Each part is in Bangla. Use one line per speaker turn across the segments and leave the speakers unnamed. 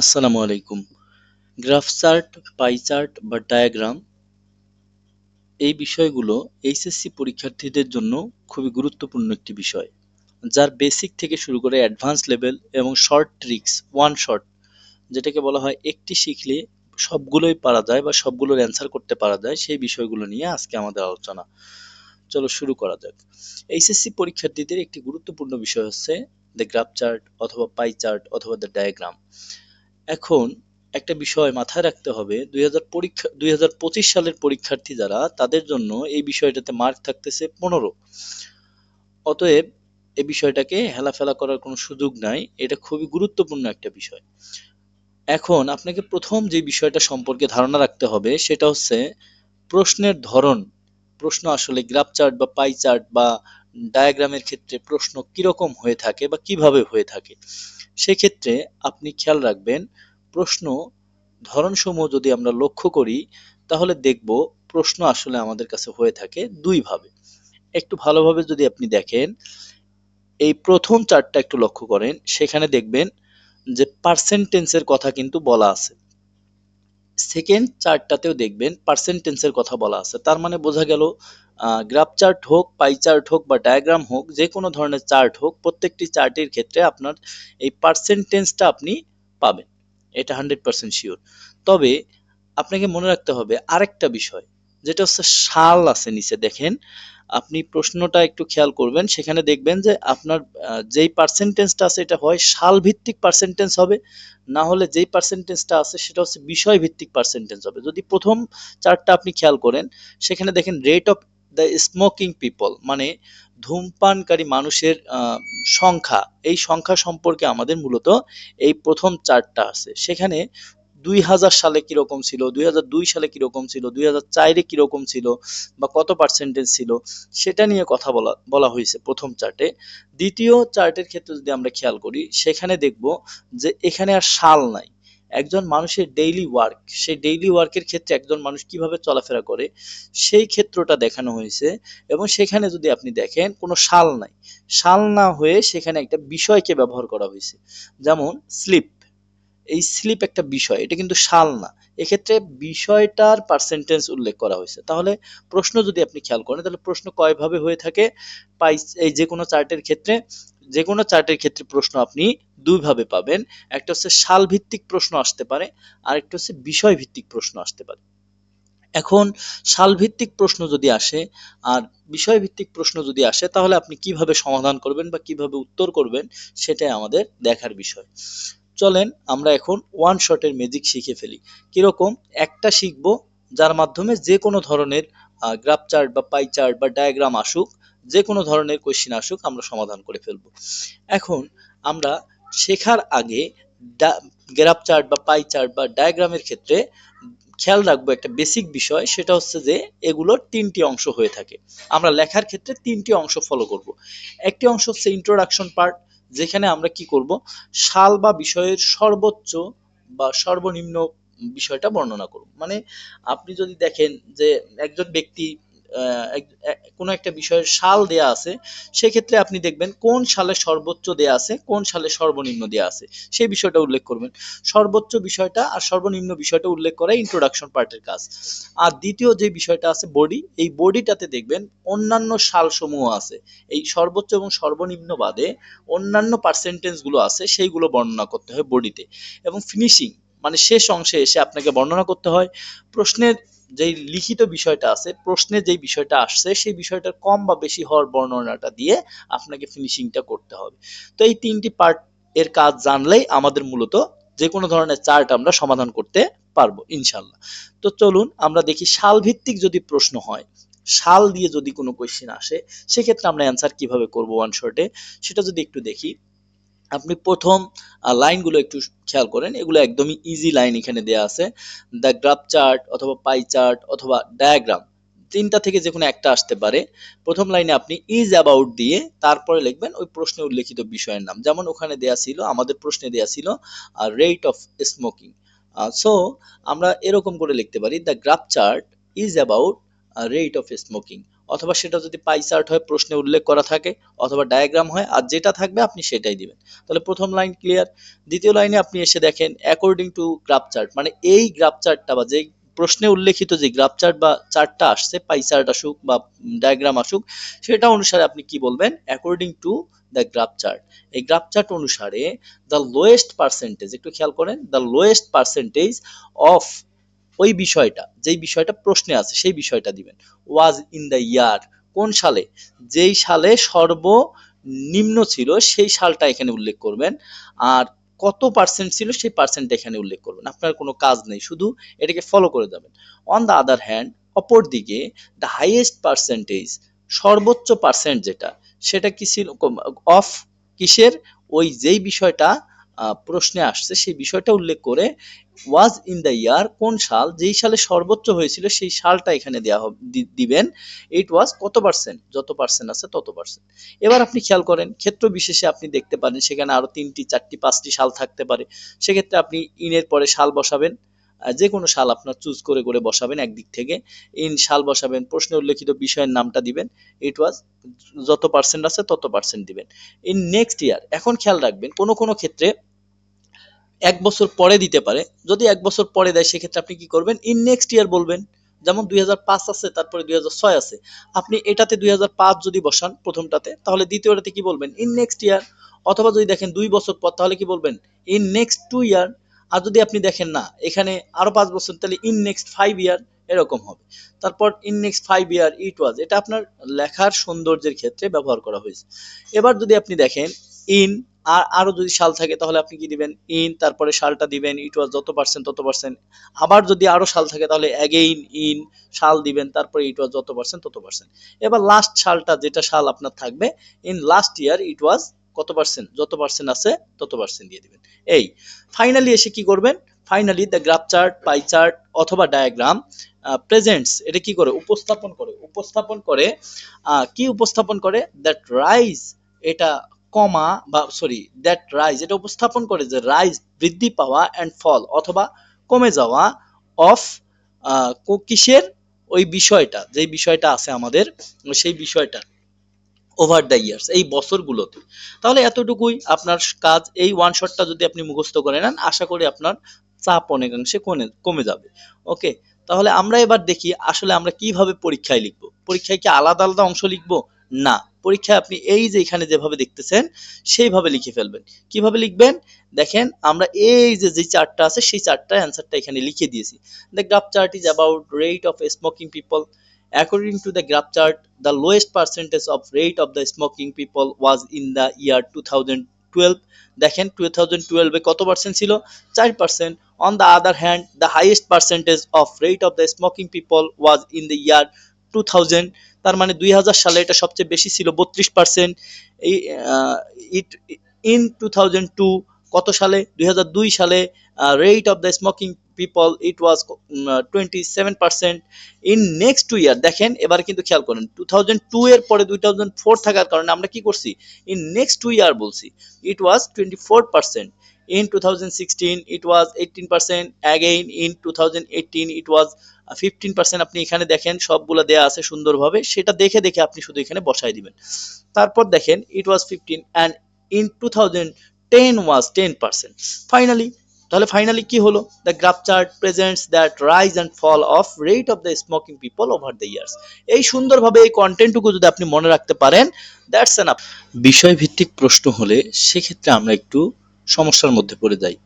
আসসালামু আলাইকুম। গ্রাফ চার্ট, পাই চার্ট বা ডায়াগ্রাম এই বিষয়গুলো এইচএসসি পরীক্ষার্থীদের জন্য খুবই গুরুত্বপূর্ণ একটি বিষয়, যার বেসিক থেকে শুরু করে অ্যাডভান্স লেভেল এবং শর্ট ট্রিক্স ওয়ান শর্ট যেটাকে বলা হয় একটি শিখলে সবগুলোই পারা যায় বা সবগুলোর অ্যান্সার করতে পারা যায়, সেই বিষয়গুলো নিয়ে আজকে আমাদের আলোচনা। চলো শুরু করা যাক। এইচএসসি পরীক্ষার্থীদের একটি গুরুত্বপূর্ণ বিষয় হচ্ছে দ্য গ্রাফ চার্ট অথবা পাই চার্ট অথবা দ্য ডায়াগ্রাম এখন একটা বিষয় মাথায় রাখতে হবে। দু হাজার পরীক্ষা, দুই হাজার পঁচিশ সালের পরীক্ষার্থী যারা, তাদের জন্য এই বিষয়টাতে মার্ক থাকতেছে পনেরো। অতএব এই বিষয়টাকে হেলাফেলা করার কোনো সুযোগ নাই। এটা খুবই গুরুত্বপূর্ণ একটা বিষয়। এখন আপনাকে প্রথম যে বিষয়টা সম্পর্কে ধারণা রাখতে হবে, সেটা হচ্ছে প্রশ্নের ধরন। প্রশ্ন আসলে গ্রাফ চার্ট বা পাই চার্ট বা ডায়াগ্রামের ক্ষেত্রে প্রশ্ন কীরকম হয়ে থাকে বা কীভাবে হয়ে থাকে, সেক্ষেত্রে আপনি খেয়াল রাখবেন, প্রশ্ন ধরনসমূহ যদি আমরা লক্ষ্য করি, তাহলে দেখব প্রশ্ন আসলে আমাদের কাছে হয়ে থাকে দুইভাবে। একটু ভালোভাবে যদি আপনি দেখেন, এই প্রথম চারটা একটু লক্ষ্য করেন, সেখানে দেখবেন যে পার্সেন্টেন্সের কথা কিন্তু বলা আছে। সেকেন্ড চার্টটাতেও দেখবেন পার্সেন্টেন্সের কথা বলা আছে। তার মানে বোঝা গেল গ্রাফ চার্ট হোক পাই চার্ট হোক বা ডায়াগ্রাম হোক, যে কোনো ধরনের চার্ট হোক, প্রত্যেকটি চার্টের ক্ষেত্রে আপনার এই পার্সেন্টেন্সটা আপনি পাবেন। এটা হান্ড্রেড পার্সেন্ট শিওর তবে আপনাকে মনে রাখতে হবে আরেকটা বিষয়, যেটা হচ্ছে সাল আছে নিচে দেখেন। আপনি প্রশ্নটা একটু খেয়াল করবেন, সেখানে দেখবেন যে আপনার যেই পার্সেন্টেজটা আছে এটা হয় সাল ভিত্তিক পার্সেন্টেজ হবে, না হলে যেই পার্সেন্টেজটা আছে সেটা হচ্ছে বিষয় ভিত্তিক পার্সেন্টেজ হবে। যদি প্রথম চারটা আপনি খেয়াল করেন, সেখানে দেখেন rate of the smoking people মানে ধূমপানকারী মানুষের সংখ্যা। এই সংখ্যা সম্পর্কে আমাদের মূলত এই প্রথম চারটা আছে। সেখানে দুই হাজার সালে কীরকম ছিল, দুই হাজার দুই সালে কীরকম ছিল, দুই হাজার চারে কীরকম ছিল বা কত পার্সেন্টেজ ছিল, সেটা নিয়ে কথা বলা বলা হয়েছে প্রথম চার্টে। দ্বিতীয় চার্টের ক্ষেত্রে যদি আমরা খেয়াল করি, সেখানে দেখব যে এখানে আর সাল নাই। একজন মানুষের ডেইলি ওয়ার্ক সেই ডেইলি ওয়ার্কের ক্ষেত্রে একজন মানুষ কীভাবে চলাফেরা করে, সেই ক্ষেত্রটা দেখানো হয়েছে এবং সেখানে যদি আপনি দেখেন কোনো শাল নাই। শাল না হয়ে সেখানে একটা বিষয়কে ব্যবহার করা হয়েছে। যেমন স্লিপ এই স্লিপ একটা বিষয়, এটা কিন্তু সাল না। এক্ষেত্রে বিষয়টার পার্সেন্টেজ উল্লেখ করা হয়েছে। তাহলে প্রশ্ন যদি আপনি খেয়াল করেন, তাহলে প্রশ্ন কয়ভাবে হয়ে থাকে? পাই, এই যে কোনো চার্টের ক্ষেত্রে, যে কোনো চার্টের ক্ষেত্রে প্রশ্ন আপনি দুইভাবে পাবেন। একটা হচ্ছে সাল ভিত্তিক প্রশ্ন আসতে পারে, আর একটা হচ্ছে বিষয় ভিত্তিক প্রশ্ন আসতে পারে। এখন সাল ভিত্তিক প্রশ্ন যদি আসে, আর বিষয় ভিত্তিক প্রশ্ন যদি আসে, তাহলে আপনি কীভাবে সমাধান করবেন বা কীভাবে উত্তর করবেন, সেটাই আমাদের দেখার বিষয়। চলেন, আমরা এখন ওয়ান শটের ম্যাজিক শিখে ফেলি। কীরকম? একটা শিখব, যার মাধ্যমে যে কোনো ধরনের গ্রাফ চার্ট বা পাই চার্ট বা ডায়াগ্রাম আসুক যে কোনো ধরনের কোয়েশ্চেন আসুক, আমরা সমাধান করে ফেলব। এখন আমরা শেখার আগে গ্রাফ চার্ট বা পাই চার্ট বা ডায়াগ্রামের ক্ষেত্রে খেয়াল রাখব একটা বেসিক বিষয়, সেটা হচ্ছে যে এগুলো তিনটি অংশ হয়ে থাকে। আমরা লেখার ক্ষেত্রে তিনটি অংশ ফলো করব। একটি অংশ হচ্ছে ইন্ট্রোডাকশন পার্ট যেখানে আমরা কি করব? সাল বা বিষয়ের সর্বোচ্চ বা সর্বনিম্ন বিষয়টা বর্ণনা করব। মানে আপনি যদি দেখেন যে একজন ব্যক্তি কোনো একটা বিষয়ের সাল দেয়া আছে, সেক্ষেত্রে আপনি দেখবেন কোন সালে সর্বোচ্চ দেয়া আছে, কোন সালে সর্বনিম্ন দেয়া আছে, সেই বিষয়টা উল্লেখ করবেন। সর্বোচ্চ বিষয়টা আর সর্বনিম্ন বিষয়টা উল্লেখ করা ইন্ট্রোডাকশন পার্টের কাজ। আর দ্বিতীয় যে বিষয়টা আছে বডি এই বডিটাতে দেখবেন অন্যান্য সাল সমূহ আছে। এই সর্বোচ্চ এবং সর্বনিম্ন বাদে অন্যান্য পার্সেন্টেজগুলো আছে, সেইগুলো বর্ণনা করতে হয় বডিতে এবং ফিনিশিং মানে শেষ অংশে এসে আপনাকে বর্ণনা করতে হয়। প্রশ্নের যেই লিখিত বিষয়টা আছে, প্রশ্নে যেই বিষয়টা আসছে, সেই বিষয়টার কম বা বেশি হওয়ার বর্ণনাটা দিয়ে আপনাকে ফিনিশিংটা করতে হবে। তো এই তিনটি পার্ট এর কাজ জানলেই আমাদের মূলত যে কোনো ধরনের চার্ট আমরা সমাধান করতে পারব, ইনশাল্লাহ। তো চলুন আমরা দেখি সাল ভিত্তিক যদি প্রশ্ন হয়, সাল দিয়ে যদি কোনো কোয়েশ্চেন আসে, সেক্ষেত্রে আমরা অ্যান্সার কীভাবে করব ওয়ান শর্টে সেটা যদি একটু দেখি। আপনি প্রথম লাইনগুলো একটু খেয়াল করেন। এগুলো একদমই ইজি লাইন এখানে দেয়া আছে। দ্য গ্রাফ চার্ট অথবা পাই চার্ট অথবা ডায়াগ্রাম তিনটা থেকে যে কোনো একটা আসতে পারে। প্রথম লাইনে আপনি ইজ অ্যাবাউট দিয়ে তারপরে লিখবেন ওই প্রশ্নে উল্লেখিত বিষয়ের নাম। যেমন ওখানে দেয়া ছিল, আমাদের প্রশ্নে দেয়া ছিল রেট অফ স্মোকিং সো আমরা এরকম করে লিখতে পারি the graph chart is about rate of smoking অথবা সেটা যদি পাই চার্ট হয়, প্রশ্নে উল্লেখ করা থাকে অথবা ডায়াগ্রাম হয়, আর যেটা থাকবে আপনি সেটাই দিবেন। তাহলে প্রথম লাইন ক্লিয়ার দ্বিতীয় লাইনে আপনি এসে দেখেন অ্যাকর্ডিং টু গ্রাফ চার্ট মানে এই গ্রাফ চার্টটা বা যেই প্রশ্নে উল্লেখিত যে গ্রাফ চার্ট বা চার্টটা আসছে পাই চার্ট আসুক বা ডায়াগ্রাম আসুক, সেটা অনুসারে আপনি কি বলবেন? According to the graph chart এই গ্রাফ চার্ট অনুসারে দ্য লোয়েস্ট পার্সেন্টেজ একটু খেয়াল করেন দ্য লোয়েস্ট পার্সেন্টেজ অফ ওই বিষয়টা, যেই বিষয়টা প্রশ্নে আছে, সেই বিষয়টা দিবেন। ওয়াজ ইন দ্য ইয়ার, কোন সালে? যেই সালে সর্বনিম্ন ছিল, সেই সালটা এখানে উল্লেখ করবেন। আর কত পার্সেন্ট ছিল, সেই পার্সেন্ট এখানে উল্লেখ করবেন। আপনার কোনো কাজ নেই, শুধু এটাকে ফলো করে যাবেন। অন দ্য আদার হ্যান্ড অপর দিকে দ্য হাইয়েস্ট পার্সেন্টেজ সর্বোচ্চ পার্সেন্ট যেটা, সেটা কি ছিল অফ কিসের? ওই যেই বিষয়টা প্রশ্নে আসছে, সেই বিষয়টা উল্লেখ করে ওয়াজ ইন দ্য ইয়ার কোন সাল, যেই সালে সর্বোচ্চ হয়েছিল সেই সালটা এখানে দেওয়া হবে দিবেন। ইট ওয়াজ কত পার্সেন্ট যত পার্সেন্ট আছে তত পার্সেন্ট এবার আপনি খেয়াল করেন, ক্ষেত্র বিশেষে আপনি দেখতে পারেন, সেখানে আরও তিনটি, চারটি, পাঁচটি সাল থাকতে পারে। সেক্ষেত্রে আপনি ইনের পরে সাল বসাবেন। যে কোনো সাল আপনার চুজ করে করে বসাবেন একদিক থেকে। ইন সাল বসাবেন, প্রশ্নে উল্লেখিত বিষয়ের নামটা দিবেন। ইট ওয়াজ যত পার্সেন্ট আছে তত পার্সেন্ট দিবেন। ইন নেক্সট ইয়ার এখন খেয়াল রাখবেন, কোনো কোনো ক্ষেত্রে এক বছর পরে দিতে পারে। যদি এক বছর পরে দেয়, সেক্ষেত্রে আপনি কি করবেন? ইন নেক্সট ইয়ার বলবেন, যেমন দুই হাজার পাঁচ আছে, তারপরে দুই হাজার ছয় আছে। আপনি এটাতে দুই হাজার পাঁচ যদি বসান প্রথমটাতে, তাহলে দ্বিতীয়টাতে কি বলবেন? ইন নেক্সট ইয়ার অথবা যদি দেখেন দুই বছর পর, তাহলে কি বলবেন? ইন নেক্সট টু ইয়ার আর যদি আপনি দেখেন না, এখানে আরও পাঁচ বছর, তাহলে ইন নেক্সট ফাইভ ইয়ার এরকম হবে। তারপর in next five year it was এটা আপনার লেখার সৌন্দর্যের ক্ষেত্রে ব্যবহার করা হয়েছে। এবার যদি আপনি দেখেন ইন আর আরও যদি সাল থাকে, তাহলে আপনি কি দিবেন? ইন, তারপরে সালটা দিবেন। ইট ওয়াজ যত পার্সেন্ট তত পার্সেন্ট আবার যদি আরও সাল থাকে, তাহলে অ্যাগেইন ইন সাল দিবেন, তারপরে ইট ওয়াজ যত পার্সেন্ট তত পার্সেন্ট এবার লাস্ট সালটা যেটা সাল আপনার থাকবে ইন লাস্ট ইয়ার ইট ওয়াজ কত পার্সেন্ট যত পার্সেন্ট আছে, তত পার্সেন্ট দিয়ে দিবেন। এই ফাইনালি এসে কি করবেন? Finally the graph chart pie chart অথবা ডায়াগ্রাম প্রেজেন্টস এটা কি করে? উপস্থাপন করে। উপস্থাপন করে কি উপস্থাপন করে? দ্যাট রাইজ এটা কমা বা সরি দ্যাট রাইজ এটা উপস্থাপন করে যে রাইজ বৃদ্ধি পাওয়া অ্যান্ড ফল অথবা কমে যাওয়া অফ কিসের? ওই বিষয়টা, যে বিষয়টা আছে আমাদের, সেই বিষয়টা ওভার দ্য ইয়ার্স এই বছরগুলোতে। তাহলে এতটুকুই আপনার কাজ, এই ওয়ান শটটা যদি আপনি মুখস্থ করে নেন, আশা করি আপনার চাপ অনেকাংশে কমে কমে যাবে। ওকে তাহলে আমরা এবার দেখি আসলে আমরা কীভাবে পরীক্ষায় লিখব। পরীক্ষায় কি আলাদা আলাদা অংশ লিখব? না। পরীক্ষায় আপনি এই যে এখানে যেভাবে দেখতেছেন সেইভাবে লিখে ফেলবেন। কীভাবে লিখবেন? দেখেন আমরা এই যে যে চার্টটা আছে সেই চার্টটার অ্যান্সারটা এখানে লিখে দিয়েছি। The graph chart is about rate of smoking people According to the graph chart, the lowest percentage of rate of the smoking people was in the year 2012. দেখেন 2012 এ কত পার্সেন্ট ছিল? চার percent on the other hand the highest percentage of rate of the smoking people was in the year two thousand তার মানে দুই হাজার সালে এটা সবচেয়ে বেশি ছিল, বত্রিশ পার্সেন্ট এই it in two thousand two কত সালে? দুই হাজার দুই সালে rate of the smoking people it was twenty seven percent in next two year দেখেন, এবার কিন্তু খেয়াল করেন টু থাউজেন্ড টু এর পরে দুই থাউজেন্ড ফোর থাকার কারণে আমরা কি করছি? ইন নেক্সট টু ইয়ার বলছি it was twenty four percent eighteen percent again in two thousand eighteen it was fifteen percent আপনি এখানে দেখেন, সবগুলো দেয়া আছে সুন্দরভাবে। সেটা দেখে দেখে আপনি শুধু এখানে বসাই দিবেন। তারপর দেখেন and in two thousand ten was ten percent finally তাহলে ফাইনালি কি হলো? The graph chart presents that rise and fall of rate of the smoking people over the years এই সুন্দরভাবে এই কন্টেন্টটুকু যদি আপনি মনে রাখতে পারেন দ্যাটস এন আপ বিষয়ভিত্তিক প্রশ্ন হলে সেক্ষেত্রে আমরা একটু সমস্যার মধ্যে পড়ে যাই।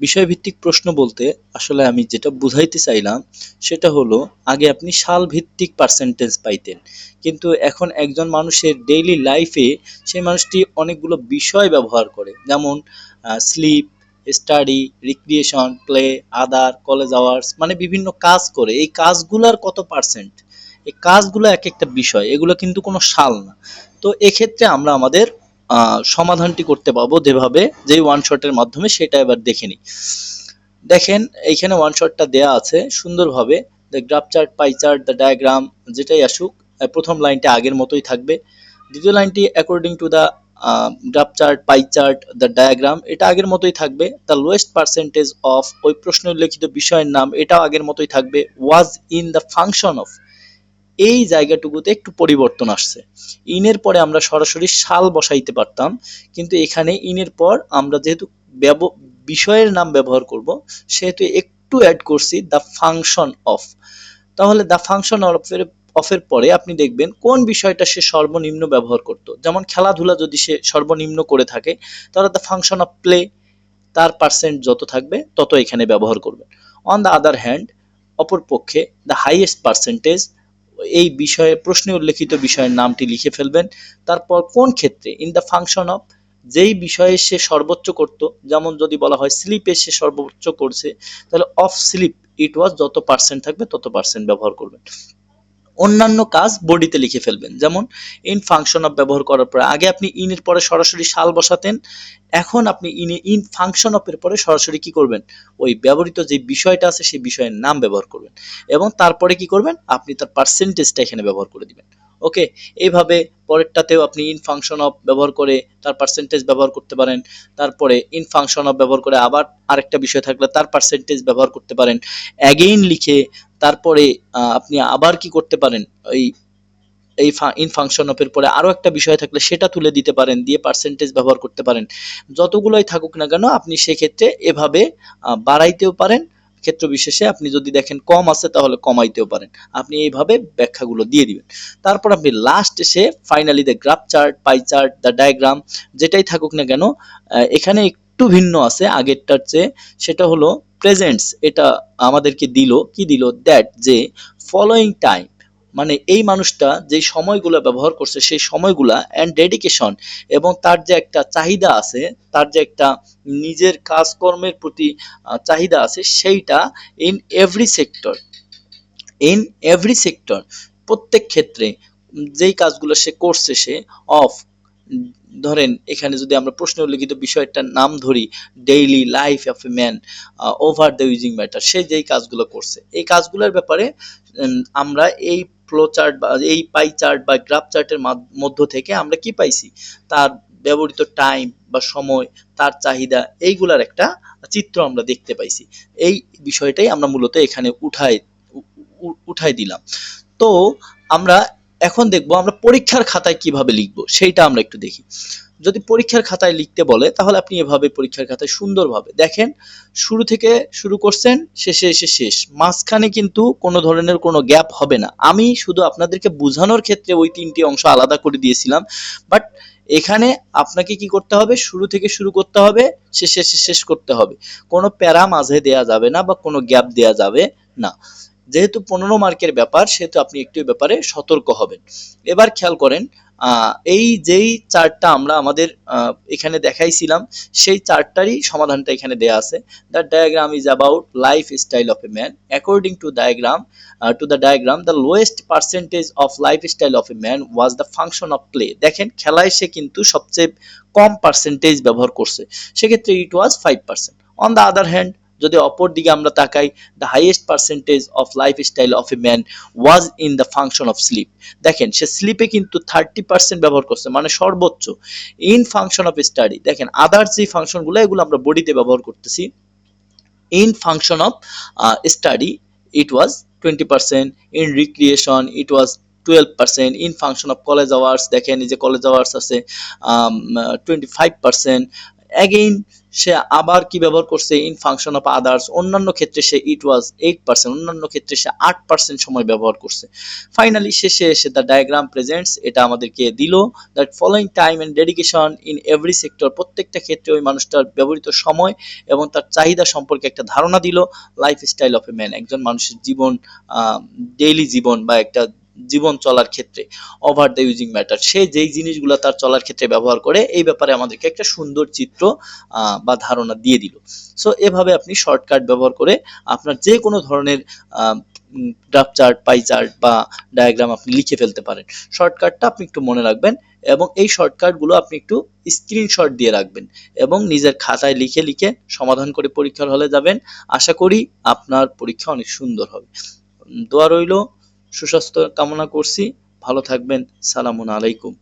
বিষয়ভিত্তিক প্রশ্ন বলতে আসলে আমি যেটা বুঝাইতে চাইলাম, সেটা হলো, আগে আপনি সাল ভিত্তিক পার্সেন্টেজ পাইতেন। কিন্তু এখন একজন মানুষের ডেইলি লাইফে সেই মানুষটি অনেকগুলো বিষয় ব্যবহার করে। যেমন sleep study recreation play other college hours মানে বিভিন্ন কাজ করে। এই কাজগুলোর কত পার্সেন্ট এই কাজগুলো এক একটা বিষয়। এগুলো কিন্তু কোনো সাল না। তো এক্ষেত্রে আমরা আমাদের সমাধানটি করতে পারব যেভাবে যে ওয়ান শটের মাধ্যমে সেটা এবার দেখে নিই। দেখেন, এইখানে ওয়ান শটটা দেয়া আছে সুন্দরভাবে। The graph chart pie chart the diagram যেটাই আসুক প্রথম লাইনটা আগের মতোই থাকবে। দ্বিতীয় লাইনটি according to the graph chart pie chart the diagram এটা আগের মতোই থাকবে। দ্য লোয়েস্ট পার্সেন্টেজ অফ ওই প্রশ্নে উল্লেখিত বিষয়ের নাম, এটাও আগের মতোই থাকবে। Was in the function of এই জায়গাটুকুতে একটু পরিবর্তন আসছে। ইনের পরে আমরা সরাসরি সাল বসাইতে পারতাম, কিন্তু এখানে ইনের পর আমরা যেহেতু বিষয়ের নাম ব্যবহার করব, সেহেতু একটু অ্যাড করছি দ্য ফাংশন অফ তাহলে দ্য ফাংশন অফের অফের পরে আপনি দেখবেন কোন বিষয়টা সে সর্বনিম্ন ব্যবহার করত। যেমন খেলাধুলা যদি সে সর্বনিম্ন করে থাকে, তাহলে দ্য ফাংশন অফ প্লে তার পার্সেন্ট যত থাকবে, তত এখানে ব্যবহার করবেন। অন দ্য আদার হ্যান্ড অপরপক্ষে দ্য হাইয়েস্ট পার্সেন্টেজ এই বিষয়ে, প্রশ্নে উল্লেখিত বিষয়ের নামটি লিখে ফেলবেন। তারপর কোন ক্ষেত্রে? ইন দ্য ফাংশন অফ যেই বিষয়ে সে সর্বোচ্চ করত, যেমন যদি বলা হয় স্লিপে সে সর্বোচ্চ করছে, তাহলে অফ স্লিপ ইট ওয়াজ যত পার্সেন্ট থাকবে তত পার্সেন্ট ব্যবহার করবেন। অন্যান্য কাজ বডিতে লিখে ফেলবেন। যেমন ইন ফাংশন অফ ব্যবহার করার পরে, আগে আপনি ইন এর পরে সরাসরি সাল বসাতেন, এখন আপনি ইন ইন ফাংশন অফ এর পরে সরাসরি কি করবেন? ওই ব্যবহৃত যে বিষয়টা আছে, সেই বিষয়ের নাম ব্যবহার করবেন। এবং তারপরে কি করবেন? আপনি তার পার্সেন্টেজটা এখানে ব্যবহার করে দিবেন। ওকে এইভাবে পরেরটাতেও আপনি ইন ফাংশন অফ ব্যবহার করে তার পার্সেন্টেজ ব্যবহার করতে পারেন। তারপরে ইন ফাংশন অফ ব্যবহার করে আবার আরেকটা বিষয় থাকলে তার পার্সেন্টেজ ব্যবহার করতে পারেন। অ্যাগেইন লিখে তারপরে আপনি আবার কি করতে পারেন? এই এই ইন ফাংশন অফের পরে আরও একটা বিষয় থাকলে সেটা তুলে দিতে পারেন, দিয়ে পার্সেন্টেজ ব্যবহার করতে পারেন। যতগুলোই থাকুক না কেন, আপনি সেক্ষেত্রে এভাবে বাড়াইতেও পারেন ক্ষেত্র বিশেষে আপনি যদি দেখেন কম আছে, তাহলে কমাইতেও পারেন। আপনি এইভাবে ব্যাখ্যাগুলো দিয়ে দিবেন। তারপর আপনি লাস্ট এসে finally the graph chart pie chart the diagram যেটাই থাকুক না কেন এখানে একটু ভিন্ন আছে। আগেরটার চেয়ে সেটা হলো প্রেজেন্টস এটা আমাদেরকে দিল। কি দিল? দ্যাট যে ফলোয়িং টাইম মানে এই মানুষটা যে সময়গুলো ব্যবহার করছে, সেই সময়গুলা অ্যান্ড ডেডিকেশন এবং তার যে একটা চাহিদা আছে, তার যে একটা নিজের কাজকর্মের প্রতি চাহিদা আছে, সেইটা in every sector in every sector প্রত্যেক ক্ষেত্রে, যেই কাজগুলো সে করছে সে অফ ধরেন, এখানে যদি আমরা প্রশ্ন উল্লেখিত বিষয়টার নাম ধরি daily life of a man over the using matter সে যেই কাজগুলো করছে, এই কাজগুলোর ব্যাপারে আমরা এই ফ্লো চার্ট বা এই পাই চার্ট বা গ্রাফ চার্টের মধ্য থেকে আমরা কি পাইছি? তার ব্যবহৃত টাইম বা সময়, তার চাহিদা, এইগুলার একটা চিত্র আমরা দেখতে পাইছি। এই বিষয়টাই আমরা মূলত এখানে উঠাই উঠাই দিলাম। তো, আমরা এখন দেখব আমরা পরীক্ষার খাতায় কীভাবে লিখব, সেইটা আমরা একটু দেখি। যদি পরীক্ষার খাতায় লিখতে বলে, তাহলে আপনি এভাবে পরীক্ষার খাতায় সুন্দরভাবে, দেখেন, শুরু থেকে শুরু করছেন, শেষে এসে শেষ। মাঝখানে কিন্তু কোনো ধরনের কোনো গ্যাপ হবে না। আমি শুধু আপনাদেরকে বোঝানোর ক্ষেত্রে ওই তিনটি অংশ আলাদা করে দিয়েছিলাম, বাট এখানে আপনাকে কি করতে হবে? শুরু থেকে শুরু করতে হবে, শেষে শেষ করতে হবে। কোনো প্যারা মাঝে দেয়া যাবে না বা কোনো গ্যাপ দেয়া যাবে না। যেহেতু পনেরো মার্কের ব্যাপার, সেহেতু আপনি একটু ব্যাপারে সতর্ক হবেন। এবার খেয়াল করেন এই যেই চার্টটা আমরা আমাদের এখানে দেখাইছিলাম, সেই চার্টটারই সমাধানটা এখানে দেয়া আছে। The diagram is about life style of a man according to diagram to the diagram the lowest percentage of life style of a man was the function of play দেখেন, খেলায় সে কিন্তু সবচেয়ে কম পার্সেন্টেজ ব্যবহার করছে। সেক্ষেত্রে it was five percent on the other hand যদি অপর দিকে আমরা তাকাই the highest percentage of life style of a man was in the function of sleep দেখেন, সে স্লিপে কিন্তু থার্টি পার্সেন্ট ব্যবহার করছে মানে সর্বোচ্চ। ইন ফাংশন অফ স্টাডি দেখেন আদার্স যে ফাংশনগুলো এগুলো আমরা বডিতে ব্যবহার করতেছি। In function of study it was twenty percent in recreation it was twelve percent in function of college hours দেখেন, এই যে কলেজ আওয়ার্স আছে টোয়েন্টি ফাইভ পার্সেন্ট অ্যাগেইন সে আবার কি ব্যবহার করছে ইন ফাংশন অফ আদার্স অন্যান্য ক্ষেত্রে সে ইট ওয়াজ এইট পার্সেন্ট অন্যান্য ক্ষেত্রে সে আট পার্সেন্ট সময় ব্যবহার করছে। ফাইনালি শেষে এসে দ্য ডায়াগ্রাম প্রেজেন্টস এটা আমাদেরকে দিল that following time and dedication in every sector প্রত্যেকটা ক্ষেত্রে ওই মানুষটার ব্যবহৃত সময় এবং তার চাহিদা সম্পর্কে একটা ধারণা দিল life style of a man একজন মানুষের জীবন ডেইলি জীবন বা একটা জীবন চলার ক্ষেত্রে ওভার দ্য ইউজিং ম্যাটার সে যেই জিনিসগুলো তার চলার ক্ষেত্রে ব্যবহার করে, এই ব্যাপারে আমাদেরকে একটা সুন্দর চিত্র বা ধারণা দিয়ে দিল। সো এভাবে আপনি শর্টকাট ব্যবহার করে আপনার যে কোনো ধরনের গ্রাফ চার্ট পাই চার্ট বা ডায়াগ্রাম আপনি লিখে ফেলতে পারেন। শর্টকাটটা আপনি একটু মনে রাখবেন এবং এই শর্টকাটগুলো আপনি একটু স্ক্রিনশট দিয়ে রাখবেন এবং নিজের খাতায় লিখে লিখে সমাধান করে পরীক্ষার হলে যাবেন। আশা করি আপনার পরীক্ষা অনেক সুন্দর হবে। দোয়া রইল সুস্বাস্থ্য কামনা করছি। ভালো থাকবেন। সালামুন আলাইকুম।